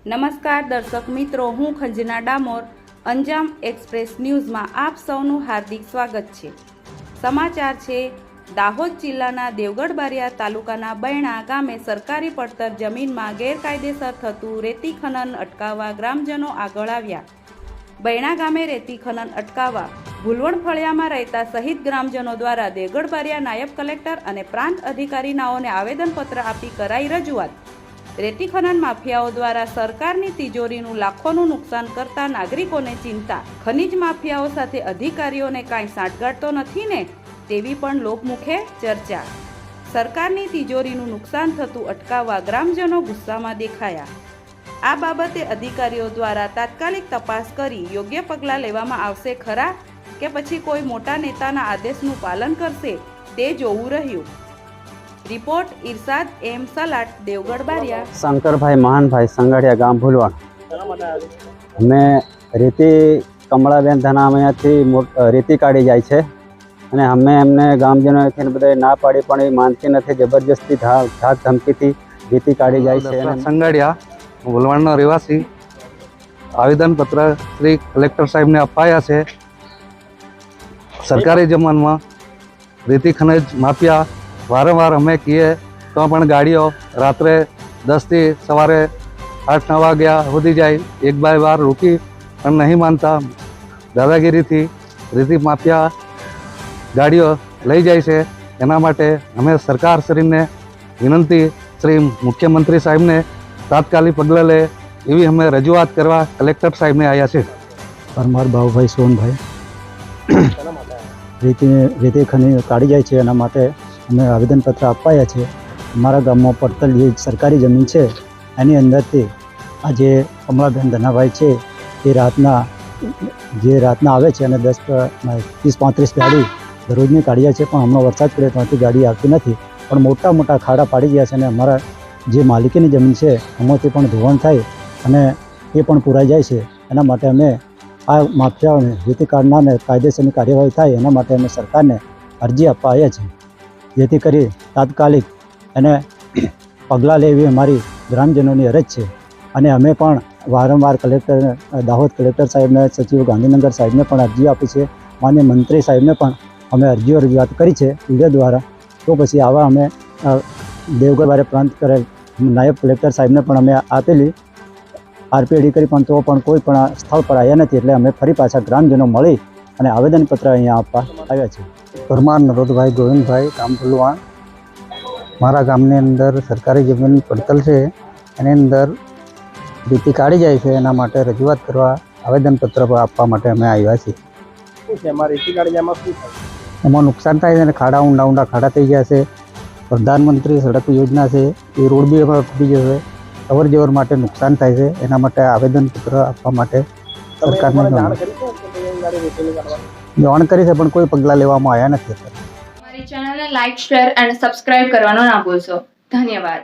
નમસ્કાર દર્શક મિત્રો, હું ખંજના ડામોર, અંજામ એક્સપ્રેસ ન્યૂઝમાં આપ સૌનું હાર્દિક સ્વાગત છે. સમાચાર છે, દાહોદ જિલ્લાના દેવગઢ બારિયા તાલુકાના બૈણા ગામે સરકારી પડતર જમીનમાં ગેરકાયદેસર થતું રેતી ખનન અટકાવવા ગ્રામજનો આગળ આવ્યા. બૈણા ગામે રેતી ખનન અટકાવવા ભૂલવણ ફળિયામાં રહેતા શહીદ ગ્રામજનો દ્વારા દેવગઢ બારિયા નાયબ કલેક્ટર અને પ્રાંત અધિકારીનાઓને આવેદનપત્ર આપી કરાઈ રજૂઆત. રેતી ખનન માફિયાઓ દ્વારા સરકારની તિજોરીનું લાખોનું નુકસાન કરતા નાગરિકોને ચિંતા. ખનિજ માફિયાઓ સાથે અધિકારીઓને કાંઈ સાંઠગાંઠ તો નથી ને? તેવી પણ લોકમુખે ચર્ચા. સરકારની તિજોરીનું નુકસાન થતું અટકાવવા ગ્રામજનો ગુસ્સામાં દેખાયા. આ બાબતે અધિકારીઓ દ્વારા તાત્કાલિક તપાસ કરી યોગ્ય પગલાં લેવામાં આવશે ખરા? કે પછી કોઈ મોટા નેતાના આદેશનું પાલન કરશે? તે જોવું રહ્યું. Report Irshad M Salat Devgadh Baria. Shankarbhai Mahanbhai Sangadiya ગામ ભૂલવાણ અમે રેતી કમળાબેન ધના રીતિ રેતી કાઢી જાય છે. અને અમે એમને ગામજનોથી ને બધાએ ના પાડી પણ એ માનતી નથી જબરજસ્તી ધા- ધાક ધમકીથી રેતી કાઢી જાય છે. અને સંગાડિયા હું રહેવાસી. આવેદનપત્ર શ્રી કલેક્ટર સાહેબને અપાયા છે. સરકારી જમાનમાં રેતી ખનિજ માફિયા વારંવાર અમે કહીએ તો પણ ગાડીઓ રાત્રે દસથી સવારે આઠ નવ વાગ્યા સુધી જાય એક બાય વાર રોકી પણ નહીં માનતા. દાદાગીરીથી રીતિ માફિયા ગાડીઓ લઈ જાય છે. એના માટે અમે સરકારશ્રીને વિનંતી શ્રી મુખ્યમંત્રી સાહેબને તાત્કાલિક પગલાં લે એવી અમે રજૂઆત કરવા કલેક્ટર સાહેબને આવ્યા છે. પરમાર ભાવભાઈ સોનભાઈ. રીતિ રીતિ ખની કાઢી જાય છે એના માટે અમે આવેદનપત્ર અપાયા છે. અમારા ગામમાં પડતલ જે સરકારી જમીન છે, એની અંદરથી આ જે કમળાબેન ધનાભાઈ છે, એ રાતના, જે રાતના આવે છે અને દસ, ત્રીસ, પાંત્રીસ ગાડી દરરોજની કાઢીએ છે, પણ હમણાં વરસાદ પડે ત્યાંથી ગાડી આવતી નથી. પણ મોટા મોટા ખાડા પાડી ગયા છે અને અમારા જે માલિકીની જમીન છે, એમાંથી પણ ધોવાણ થાય અને એ પણ પુરાઈ જાય છે. એના માટે અમે આ માફિયાઓને કાર્ડના અને કાયદેસરની કાર્યવાહી થાય, એના માટે અમે સરકારને અરજી આપવા આવ્યા છીએ જેથી કરી તાત્કાલિક એને પગલાં લેવી અમારી ગ્રામજનોની અરજ છે. અને અમે પણ વારંવાર કલેક્ટર, દાહોદ કલેક્ટર સાહેબને, સચિવ ગાંધીનગર સાહેબને પણ અરજી આપી છે. માન્ય મંત્રી સાહેબને પણ અમે અરજીઓ રજૂઆત કરી છે વીડિયો દ્વારા. તો પછી આવા અમે દેવગઢ પ્રાંત કરેલ નાયબ કલેક્ટર સાહેબને પણ અમે આપેલી આરપીડી કરી, પણ તો પણ કોઈ પણ સ્થળ પર આવ્યા નથી. એટલે અમે ફરી પાછા ગ્રામજનો મળી અને આવેદનપત્ર અહીંયા આપવા આવ્યા છે પરમાર નરોદભાઈ ગોવિંદભાઈ ગામ મારા ગામની અંદર સરકારી જમીન પડતલ છે. એની અંદર ભીતી કાઢી જાય છે. એના માટે રજૂઆત કરવા આવેદનપત્ર આપવા માટે અમે આવ્યા છીએ. એમાં નુકસાન થાય છે અને ખાડા ઊંડા ઊંડા ખાડા થઈ ગયા છે. પ્રધાનમંત્રી સડક યોજના છે. એ રોડ બી એમાં તૂટી જશે. અવર જવર માટે નુકસાન થાય છે. એના માટે આવેદનપત્ર આપવા માટે સરકારને જાણ કરી છે, પણ કોઈ પગલાં લેવામાં આવ્યા નથી અમારી ચેનલને લાઈક, શેર અને સબસ્ક્રાઇબ કરવાનો ના ભૂલશો. ધન્યવાદ.